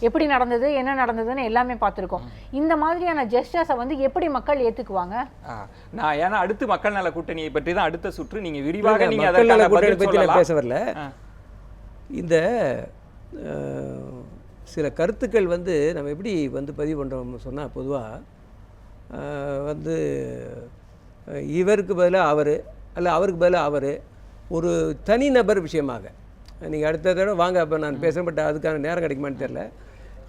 எப்படி நடந்தது என்ன நடந்ததுன்னு எல்லாமே பார்த்துருக்கோம். இந்த மாதிரியான ஜெஸ்டர்ஸை வந்து எப்படி மக்கள் ஏத்துக்குவாங்க? ஆ, நான் ஏன்னா அடுத்து மக்கள் நல கூட்டணியை பற்றி தான் அடுத்த சுற்று நீங்க விரிவாக இல்ல, நீங்க மக்கள் நல கூட்டணி பற்றி நான் பேச வரல. இந்த சில கருத்துக்கள் வந்து நம்ம எப்படி வந்து பதிவு பண்ணுறோம்னு சொன்னால் பொதுவாக வந்து இவருக்கு பதிலாக அவர் அல்ல அவருக்கு பதிலாக அவர் ஒரு தனிநபர் விஷயமாக. நீங்கள் அடுத்த தடவை வாங்க அப்போ நான் பேசுகிறேன் பட் அதுக்கான நேரம் கிடைக்குமான்னு தெரில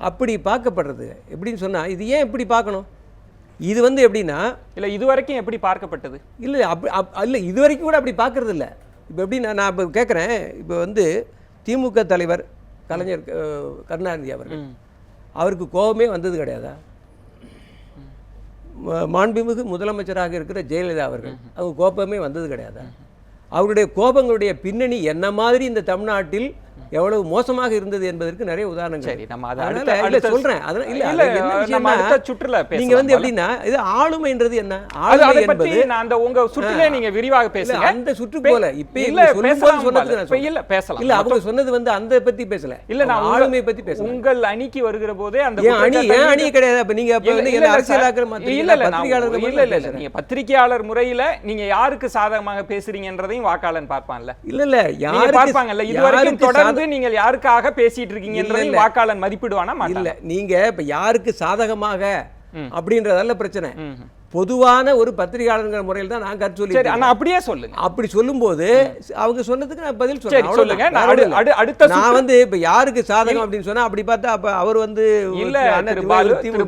அப்படி பார்க்கப்படுறது. எப்படின்னு சொன்னால் இது ஏன் இப்படி பார்க்கணும்? இது வந்து எப்படின்னா இல்ல இதுவரைக்கும் எப்படி பார்க்கப்பட்டது? இல்லை அப் அப் இல்லை இது வரைக்கும் கூட அப்படி பார்க்கறது இல்லை. இப்போ எப்படி நான் இப்போ கேட்குறேன் இப்போ வந்து திமுக தலைவர் கலைஞர் கருணாநிதி அவர்கள். அவருக்கு கோபமே வந்தது கிடையாதா? மாண்புமிகு முதலமைச்சராக இருக்கிற ஜெயலலிதா அவர்கள் அவங்க கோபமே வந்தது கிடையாதா? அவருடைய கோபங்களுடைய பின்னணி என்ன மாதிரி இந்த தமிழ்நாட்டில் எவ்வளவு மோசமாக இருந்தது என்பதற்கு நிறைய உதாரணங்கள். சரி, நம்ம அதை சொல்றேன். அதனால இல்ல சுற்றுல நீங்க வந்து. எப்படின்னா இது ஆளுமைன்றது என்ன? ஆளுமை என்பது அந்த உங்க சுற்றிலே நீங்க விரிவாக பேசுங்க. அந்த சுற்று போல. இப்ப இல்ல பேசலாம் சொல்றேன். இல்ல பேசலாம். இல்ல அவங்க சொன்னது வந்து அந்த பத்தி பேசல. இல்ல நான் ஆளுமை பத்தி பேசல. உங்கள் அணிக்கு வருகிற போதே அந்த அணி ஏன் அணி கிடையாது? அப்ப நீங்க அப்ப வந்து அரசியலாக்குற. மாதிரி இல்ல, பத்திரிகையாளர்கள் இல்ல, இல்ல. நீங்க பத்திரிகையாளர் முறையில நீங்க யாருக்கு சாதகமாக பேசுறீங்கன்றதையும் வாக்காளன் பார்ப்பான்ல. இல்ல இல்ல யாருக்கு பார்ப்பாங்கல்ல இதுவரைக்கும் யாருக்கு தொடர்ந்து சாத- நீங்கள் யாருக்காக பேசிட்டு இல்ல. வாக்காளன் மதிப்பிடுவானா இல்ல நீங்க இப்ப யாருக்கு சாதகமாக அப்படின்றதல்ல பிரச்சனை. பொதுவான ஒரு பத்திரிகையாளர்கள் முறையில் தான் நான் கருத்து சரி சொல்லி ஆனா அப்படியே சொல்லுங்க. அப்படி சொல்லும்போது அவங்க சொன்னதுக்கு நான் பதில் சொல்றேன். சொல்லுங்க. அடுத்த நான் வந்து இப்ப யாருக்கு சாதகம் அப்படின்னு சொன்னா அப்படி பார்த்தா அப்ப அவர் வந்து இல்ல அப்படி திரு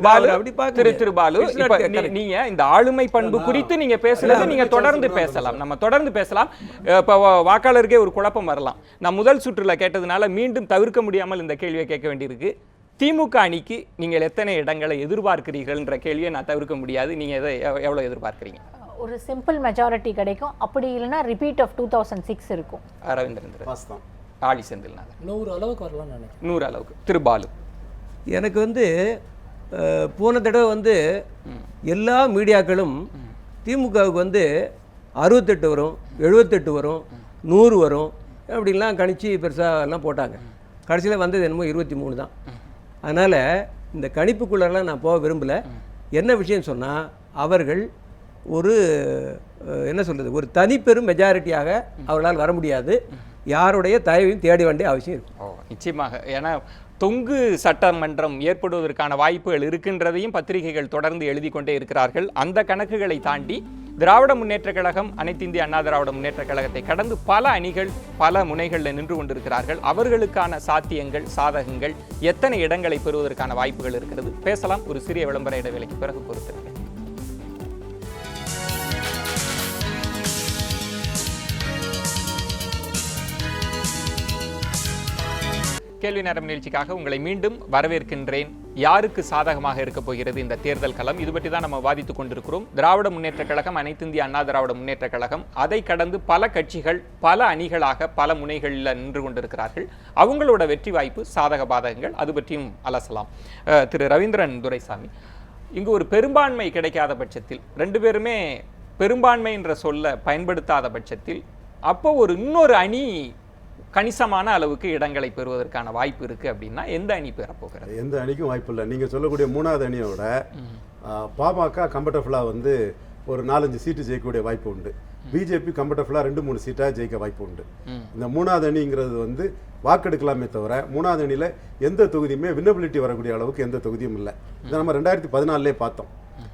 முடியாது. திரு பாலு It's not இப்ப correct. நீ- நீங்க இந்த ஆளுமை பண்பு குறித்து நீங்க பேசுறது நீங்க தொடர்ந்து பேசலாம். நம்ம தொடர்ந்து பேசலாம். இப்ப வாக்காளருக்கே ஒரு குழப்பம் வரலாம். நான் முதல் சுற்றுல கேட்டதுனால மீண்டும் தவிர்க்க முடியாமல் இந்த கேள்வியை கேட்க வேண்டியிருக்கு. திமுக அணிக்கு நீங்கள் எத்தனை இடங்களை எதிர்பார்க்கிறீர்கள்ன்ற கேள்வியை நான் தவிர்க்க முடியாது. நீங்க எதை எவ்- எவ்வளவு எதிர்பார்க்கிறீங்க? ஒரு சிம்பிள் மெஜாரிட்டி கிடைக்கும். அப்படி இல்லைன்னா repeat of two thousand six இருக்கும். வாஸ்தவம் ஆடி செந்தில்நாதன். நூறு அளவுக்கு வரலாம்னு நினைக்கிறேன். நூறு அளவுக்கு. திரு பாலு. எனக்கு வந்து போன தடவை வந்து எல்லா மீடியாக்களும் திமுகவுக்கு வந்து அறுபத்தெட்டு வரும் எழுபத்தெட்டு வரும் நூறு வரும் அப்படின்லாம் கணிச்சு பெருசாக எல்லாம் போட்டாங்க. கடைசியில் வந்தது என்னமோ இருபத்தி மூணு தான். அதனால் இந்த கணிப்புக்குள்ளெல்லாம் நான் போக விரும்பலை. என்ன விஷயம் சொன்னால் அவர்கள் ஒரு என்ன சொல்கிறது ஒரு தனிப்பெரும் மெஜாரிட்டியாக அவர்களால் வர முடியாது. யாருடைய தயவையும் தேட வேண்டிய அவசியம் இருக்கும். நிச்சயமாக. ஏன்னா தொங்கு சட்டமன்றம் ஏற்படுவதற்கான வாய்ப்புகள் இருக்கின்றதையும் பத்திரிகைகள் தொடர்ந்து எழுதி கொண்டே இருக்கிறார்கள். அந்த கணக்குகளை தாண்டி திராவிட முன்னேற்ற கழகம் அனைத்து இந்திய அண்ணா திராவிட முன்னேற்றக் கழகத்தை கடந்து பல அணிகள் பல முனைகளில் நின்று கொண்டிருக்கிறார்கள். அவர்களுக்கான சாத்தியங்கள் சாதகங்கள் எத்தனை இடங்களை பெறுவதற்கான வாய்ப்புகள் இருக்கிறது? பேசலாம். ஒரு சிறிய விளம்பர இடைவேளைக்கு பிறகு பொறுத்திருக்கேன் கேள்வி நேரம் நிகழ்ச்சிக்காக உங்களை மீண்டும் வரவேற்கின்றேன். யாருக்கு சாதகமாக இருக்க போகிறது இந்த தேர்தல் களம்? இது பற்றி தான் நம்ம வாதித்துக் கொண்டிருக்கிறோம். திராவிட முன்னேற்றக் கழகம் அனைத்து இந்திய அண்ணா திராவிட முன்னேற்றக் கழகம் அதை கடந்து பல கட்சிகள் பல அணிகளாக பல முனைகளில் நின்று கொண்டிருக்கிறார்கள். அவங்களோட வெற்றி வாய்ப்பு சாதக பாதகங்கள் அது பற்றியும் அலசலாம். திரு ரவீந்திரன் துரைசாமி இங்கு ஒரு பெரும்பான்மை கிடைக்காத பட்சத்தில் ரெண்டு பேருமே பெரும்பான்மை என்ற சொல்ல பயன்படுத்தாத பட்சத்தில் அப்போ ஒரு இன்னொரு அணி கணிசமான அளவுக்கு இடங்களை பெறுவதற்கான வாய்ப்பு இருக்கு அப்படின்னா எந்த அணி பெறப்போகிறது? எந்த அணிக்கும் வாய்ப்பு இல்லை. நீங்கள் சொல்லக்கூடிய மூணாவது அணியோட பாமக கம்ஃபர்டபுளாக வந்து ஒரு நாலஞ்சு சீட்டு ஜெயிக்கக்கூடிய வாய்ப்பு உண்டு. பிஜேபி கம்ஃபர்டபுளாக ரெண்டு மூணு சீட்டாக ஜெயிக்க வாய்ப்பு உண்டு. இந்த மூணாவது அணிங்கிறது வந்து வாக்கெடுக்கலாமே தவிர மூணாவது அணியில் எந்த தொகுதியுமே வின்னபிலிட்டி வரக்கூடிய அளவுக்கு எந்த தொகுதியும் இல்லை. இதை நம்ம ரெண்டாயிரத்தி பதினாலே பார்த்தோம்.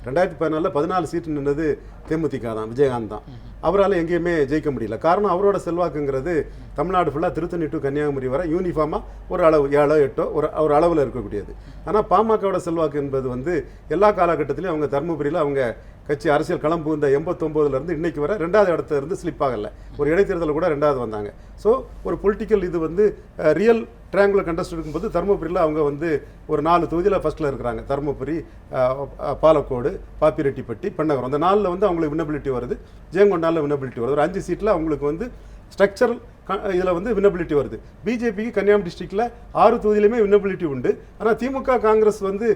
ரெண்டாயிரத்தி பதினாலில் பதினாலு சீட்டு நின்றது தேமுதிக தான் விஜயகாந்த் தான். அவரால் எங்கேயுமே ஜெயிக்க முடியல. காரணம் அவரோட செல்வாக்குங்கிறது தமிழ்நாடு ஃபுல்லாக திருத்தணி டு கன்னியாகுமரி வரை யூனிஃபார்மாக ஒரு அளவு ஏழோ எட்டோ ஒரு ஒரு அளவில் இருக்கக்கூடியது. ஆனால் பாமகவோட செல்வாக்கு என்பது வந்து எல்லா காலகட்டத்திலையும் அவங்க தருமபுரியில் அவங்க கட்சி அரசியல் களம் புகுந்த எண்பத்தொம்போதுலேருந்து இன்றைக்கு வர ரெண்டாவது இடத்துல இருந்து ஸ்லிப் ஆகலை. ஒரு இடைத்தேர்தலில் கூட ரெண்டாவது வந்தாங்க. ஸோ ஒரு பொலிட்டிக்கல் இது வந்து ரியல் ட்ரையாங்குலர் கண்டஸ்ட் இருக்கும்போது தருமபுரியில் அவங்க வந்து ஒரு நாலு தொகுதியில் ஃபர்ஸ்ட்டில் இருக்கிறாங்க. தருமபுரி பாலக்கோடு பாப்பிரெட்டிப்பட்டி பெண்ணகரம். அந்த நாளில் வந்து அவங்களுக்கு வினபிலிட்டி வருது. ஜெயங்கொண்டாலில் வினபிலிட்டி வருது. ஒரு அஞ்சு சீட்டில் அவங்களுக்கு வந்து ஸ்ட்ரக்சரல் இதில் வந்து வினபிலிட்டி வருது. பிஜேபிக்கு கன்னியாகுமரி டிஸ்ட்ரிக்டில் ஆறு தொகுதியிலுமே வினபிலிட்டி உண்டு. ஆனால் திமுக காங்கிரஸ் வந்து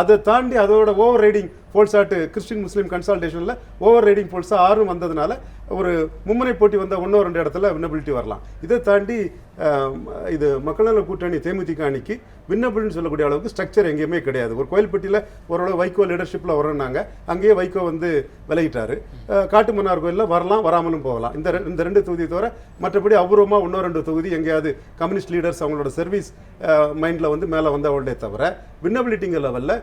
அதை தாண்டி அதோட over riding polls Christian Muslim கன்சால்டேஷனில் over riding போல்ஸாக ஆர்வம் வந்ததுனால ஒரு மும்முனை போட்டி வந்த ஒன்றோ ரெண்டு இடத்துல வின்னபிலிட்டி வரலாம். இதை தாண்டி இது மக்கள் நல கூட்டணி தேமுதிக அணிக்கு வின்னபிள்னு சொல்லக்கூடிய அளவுக்கு ஸ்ட்ரக்சர் எங்கேயுமே கிடையாது. ஒரு கோயில்பட்டியில் ஓரளவு வைகோ லீடர்ஷிப்பில் வரணுன்னாங்க அங்கேயே வைகோ வந்து விலகிட்டார். காட்டுமன்னார் கோயிலில் வரலாம் வராமலும் போகலாம். இந்த இந்த ரெண்டு தொகுதி தவிர மற்றபடி அபூர்வமாக இன்னும் ரெண்டு தொகுதி எங்கேயாவது கம்யூனிஸ்ட் லீடர்ஸ் அவங்களோட சர்வீஸ் மைண்டில் வந்து மேலே வந்தவங்களே தவிர வின்னபிலிட்டிங்க லெவலில்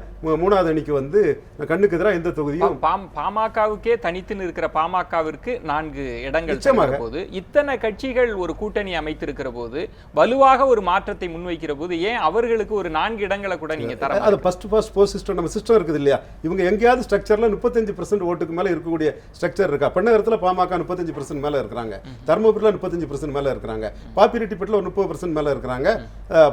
மூணாவது அணிக்கு வந்து கண்ணுக்கு எதிராக எந்த தொகுதியும் பாம்- பாமகவுக்கே தனித்து நிற்கிற பாமகவிற்கு நான்கு இடங்கள் போது இத்தனை கட்சிகள் ஒரு கூட்டணி அமைத்திருக்கிற போது வலுவாக ஒரு மாற்றத்தை முன்வைக்கிற போது ஏன் அவர்களுக்கு ஒரு நான்கு இடங்களை கூட நீங்க தர அது ஃபர்ஸ்ட் ஃபர்ஸ்ட் போஸ்ட் சிஸ்டம் நம்ம சிஸ்டம் இருக்குது இல்லையா? இவங்க எங்கேயாவது ஸ்ட்ரக்சர்ல முப்பத்தஞ்சு பர்சன்ட் ஓட்டுக்கு மேல இருக்கக்கூடிய ஸ்ட்ரக்சர் இருக்கா? பெண்ணகரத்தில் பாமக முப்பத்தஞ்சு பர்சன்ட் மேல இருக்கிறாங்க. தருமபுரியில் முப்பத்தஞ்சு பர்சன்ட் மேல இருக்கிறாங்க. பாப்பிரெட்டிப்பட்டில் ஒரு முப்பது பர்சன்ட் மேல இருக்கிறாங்க.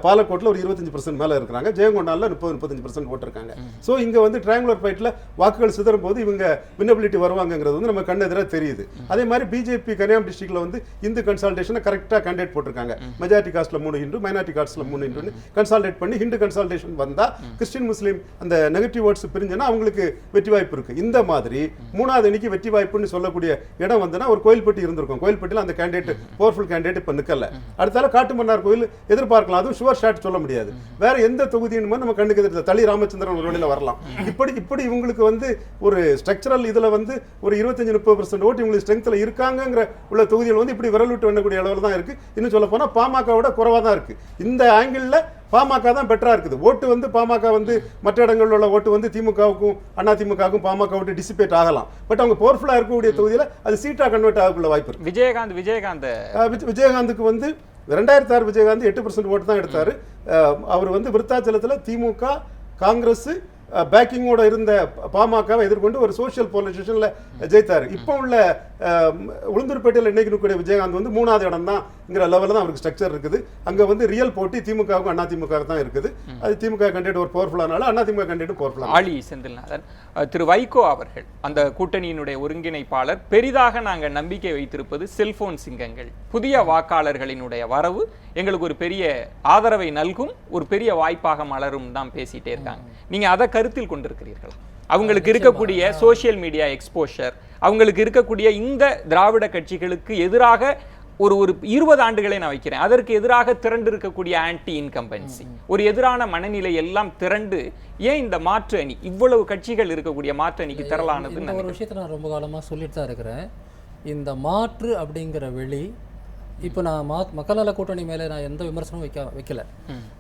பாலக்கோட்டில் ஒரு இருபத்தஞ்சு பர்சன்ட் மேல இருக்கிறாங்க. ஜெயங்கொண்டாலில் முப்பது முப்பத்தஞ்சு பர்சன்ட் ஓட்டிருக்காங்க. ஸோ இங்க வந்து ட்ரையாங்குலர் ஃபைட்டில் வாக்குகள் சிதறும் போது இவங்க வின்னபிலிட்டி வருவாங்கங்கிறது வந்து நம்ம கண்ணெதிராக தெரியுது. அதே மாதிரி பிஜேபி கன்னியாகுமரி டிஸ்ட்ரிக்ட்ல வந்து இந்து கன்சால்டேஷனை கரெக்டாக கேண்டிடேட் போட்டிருக்காங்க. மெஜாரிட்டி காஸ்ட்ல மூணு ஹிந்து மைனாரிட்டி காஸ்ட்ல மூணு ஹிந்து கன்சால்டேட் பண்ணி ஹிந்து கன்சால்டேஷன் வந்தா கிறிஸ்டின் முஸ்லீம் அந்த நெகட்டிவ் வேர்ட்ஸ் பிரிஞ்சுன்னா அவங்களுக்கு வெற்றி வாய்ப்பு இருக்கு. இந்த மாதிரி மூணாவது அணிக்கு வெற்றி வாய்ப்புன்னு சொல்லக்கூடிய இடம் வந்துன்னா ஒரு கோயில்பட்டி இருந்திருக்கும். கோயில்பட்டியில் அந்த கேண்டிடேட் பவர்ஃபுல் கேண்டிடேட் இப்போ நிக்கல. அடுத்தால காட்டுமன்னார் கோயில் எதிர்பார்க்கலாம். அதுவும் ஷுவர் ஷாட் சொல்ல முடியாது. வேற எந்த தொகுதின்னு நம்ம கண்ணுக்கு தளி ராமச்சந்திரன் ஒரு வழியில வரலாம். இப்படி இப்படி இவங்க இவங்களுக்கு வந்து ஒரு ஸ்ட்ரக்சரல் இதுல வந்து ஒரு இருபத்தஞ்சு முப்பது பர்சன்ட் ஓட்டு இவங்களுக்கு ஸ்ட்ரென்த்ல இருக்காங்கங்கிற உள்ள தொகுதிகள் வந்து இப்படி விரல் விட்டு எண்ணக்கூடிய அளவில் தான் இருக்கு. இன்னும் சொல்ல போனா பாமகவோட குறைவா தான் இருக்கு. இந்த ஆங்கிள் பாமக தான் பெட்டரா இருக்குது. ஓட்டு வந்து பாமக வந்து மற்ற இடங்களில் உள்ள ஓட்டு வந்து திமுகவுக்கும் அதிமுகவுக்கும் பாமக விட்டு டிசிபேட் ஆகலாம். பட் அவங்க பவர்ஃபுல்லா இருக்கக்கூடிய தொகுதியில அது சீட்டா கன்வெர்ட் ஆகக்குள்ள வாய்ப்பு இருக்கு. விஜயகாந்த் விஜயகாந்த். விஜயகாந்துக்கு வந்து ரெண்டாயிரத்தி ஆறு விஜயகாந்த் எட்டு பர்சன்ட் ஓட்டு தான் எடுத்தாரு. அவர் வந்து விருத்தாச்சலத்தில் திமுக காங்கிரஸ் பேக்கிங்கோட இருந்த பாமகவை எதிர்கொண்டு ஒரு சோஷியல் போலரைசேஷன்ல ஜெயித்தாரு. இப்போ உள்ள உளுந்தூர்பேட்டையில் இன்னைக்கு இருக்கக்கூடிய விஜயகாந்த் வந்து மூணாவது இடம் தான்ங்கிற லெவலில் தான் அவருக்கு ஸ்ட்ரக்சர் இருக்குது. அங்க வந்து ரியல் போட்டி திமுகவுக்கும் அதிமுக தான் இருக்குது. அது திமுக கண்டேட் ஒரு பவர்ஃபுல்லானால அதிமுக கண்டேட் பவர்ஃபுல்லான ஆளி செந்தில்நாதன். திரு வைகோ அவர்கள் அந்த கூட்டணியினுடைய ஒருங்கிணைப்பாளர் பெரிதாக நாங்கள் நம்பிக்கை வைத்திருப்பது செல்போன் சிங்கங்கள். புதிய வாக்காளர்களினுடைய வரவு எங்களுக்கு ஒரு பெரிய ஆதரவை நல்கும் ஒரு பெரிய வாய்ப்பாக மலரும் தான் பேசிட்டே இருக்காங்க. நீங்க அதை கருத்தில் கொண்டிருக்கிறீர்களா. அவங்களுக்கு இருக்கக்கூடிய சோஷியல் மீடியா எக்ஸ்போஷர் அவங்களுக்கு இருக்கக்கூடிய இந்த திராவிட கட்சிகளுக்கு எதிராக ஒரு ஒரு இருபது ஆண்டுகளை நான் வைக்கிறேன். அதற்கு எதிராக திரண்டு இருக்கக்கூடிய ஆன்டி இன்கம்பன்சி ஒரு எதிரான மனநிலை எல்லாம் திரண்டு ஏன் இந்த மாற்று அணி இவ்வளவு கட்சிகள் இருக்கக்கூடிய மாற்று அணிக்கு திரளானதுன்னு இந்த ஒரு விஷயத்தை நான் ரொம்ப காலமாக சொல்லிட்டு தான் இருக்கிறேன். இந்த மாற்று அப்படிங்கிற வெளி இப்போ நான் மா மக்கள் நல கூட்டணி மேலே நான் எந்த விமர்சனமும் வைக்க வைக்கல.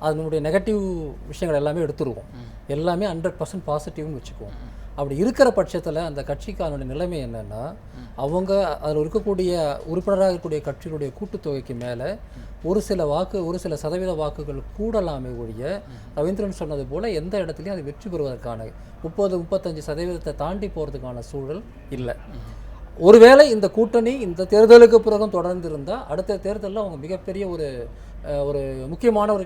அதனுடைய நெகட்டிவ் விஷயங்கள் எல்லாமே எடுத்துருவோம். எல்லாமே ஹண்ட்ரட் பர்சன்ட் பாசிட்டிவ்னு வச்சுக்குவோம். அப்படி இருக்கிற பட்சத்தில் அந்த கட்சிக்கான நிலைமை என்னென்னா அவங்க அதில் இருக்கக்கூடிய உறுப்பினராக இருக்கக்கூடிய கட்சிகளுடைய கூட்டுத்தொகைக்கு மேலே ஒரு சில வாக்கு ஒரு சில சதவீத வாக்குகள் கூடலாமே ஒழிய ரவீந்திரன் சொன்னது போல் எந்த இடத்துலையும் அது வெற்றி பெறுவதற்கான முப்பது முப்பத்தஞ்சு சதவீதத்தை தாண்டி போகிறதுக்கான சூழல் இல்லை. ஒருவேளை இந்த கூட்டணி இந்த தேர்தலுக்கு பிறகும் தொடர்ந்து இருந்தால் அடுத்த தேர்தலில் அவங்க மிகப்பெரிய ஒரு ஒரு முக்கியமான ஒரு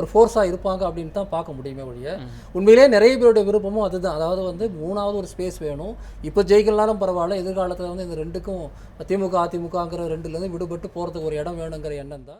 ஒரு ஃபோர்ஸாக இருப்பாங்க அப்படின்னு தான் பார்க்க முடியுமே ஒழிய உண்மையிலே நிறைய பேருடைய விருப்பமும் அதுதான். அதாவது வந்து மூணாவது ஒரு ஸ்பேஸ் வேணும். இப்போ ஜெயிக்கலனாலும் பரவாயில்ல எதிர்காலத்தில் வந்து இந்த ரெண்டுக்கும் திமுக அதிமுகங்கிற ரெண்டுலேருந்து விடுபட்டு போகிறதுக்கு ஒரு இடம் வேணுங்கிற எண்ணம் தான்.